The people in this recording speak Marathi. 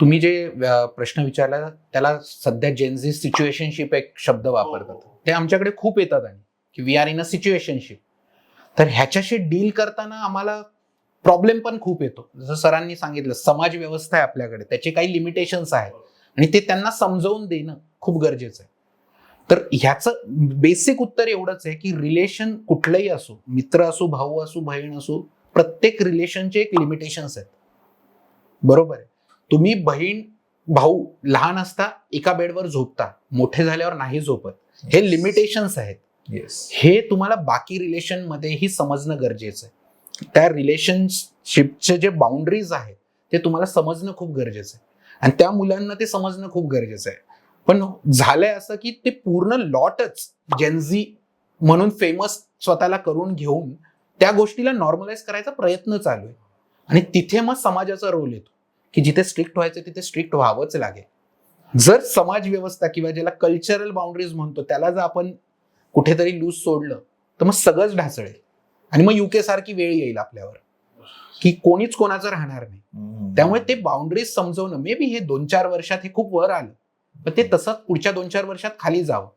तुम्ही जे प्रश्न विचारला त्याला सध्या जेनझी सिच्युएशनशिप एक शब्द वापरतात. ते आमच्याकडे खूप येतात आणि की we are in a situationship तर ह्याच्याशी डील करताना आम्हाला प्रॉब्लेम पण खूप येतो. जसं सरांनी सांगितलं समाज व्यवस्था आहे आपल्याकडे त्याचे काही लिमिटेशन्स आहेत. आणि ते त्यांना समजावून देणं खूप गरजेचं आहे. तर ह्याचं बेसिक उत्तर एवढंच आहे की रिलेशन कुठलंही असो मित्र असो भाऊ असो बहीण असो प्रत्येक रिलेशनचे एक लिमिटेशन्स आहेत. बरोबर आहे? तुम्ही बहीण भाऊ लहान असता एका बेडवर झोपता मोठे झाल्यावर नाही झोपत. हे लिमिटेशन्स आहेत. हे तुम्हाला बाकी रिलेशन मध्येही समजणं गरजेचं आहे. त्या रिलेशनशिपचे जे बाउंड्रीज आहेत ते तुम्हाला समजणं खूप गरजेचं आहे. आणि त्या मुलांना ते समजणं खूप गरजेचं आहे. पण झालंय असं की ते पूर्ण लॉटच जेन्झी म्हणून फेमस स्वतःला करून घेऊन त्या गोष्टीला नॉर्मलाइज करायचा प्रयत्न चालू आहे. आणि तिथे मग समाजाचा रोल येतो. की जिथे स्ट्रिक्ट व्हायचं तिथे स्ट्रिक्ट व्हावंच लागेल. जर समाज व्यवस्था किंवा ज्याला कल्चरल बाउंड्रीज म्हणतो त्याला जर आपण कुठेतरी लूज सोडलं तर मग सगळंच ढासळेल. आणि मग युके सारखी वेळ येईल आपल्यावर की कोणीच कोणाचं राहणार नाही. त्यामुळे ते बाउंड्रीज समजवणं मे बी हे दोन चार वर्षात हे खूप वर आलं पण ते तसंच पुढच्या दोन चार वर्षात खाली जावं.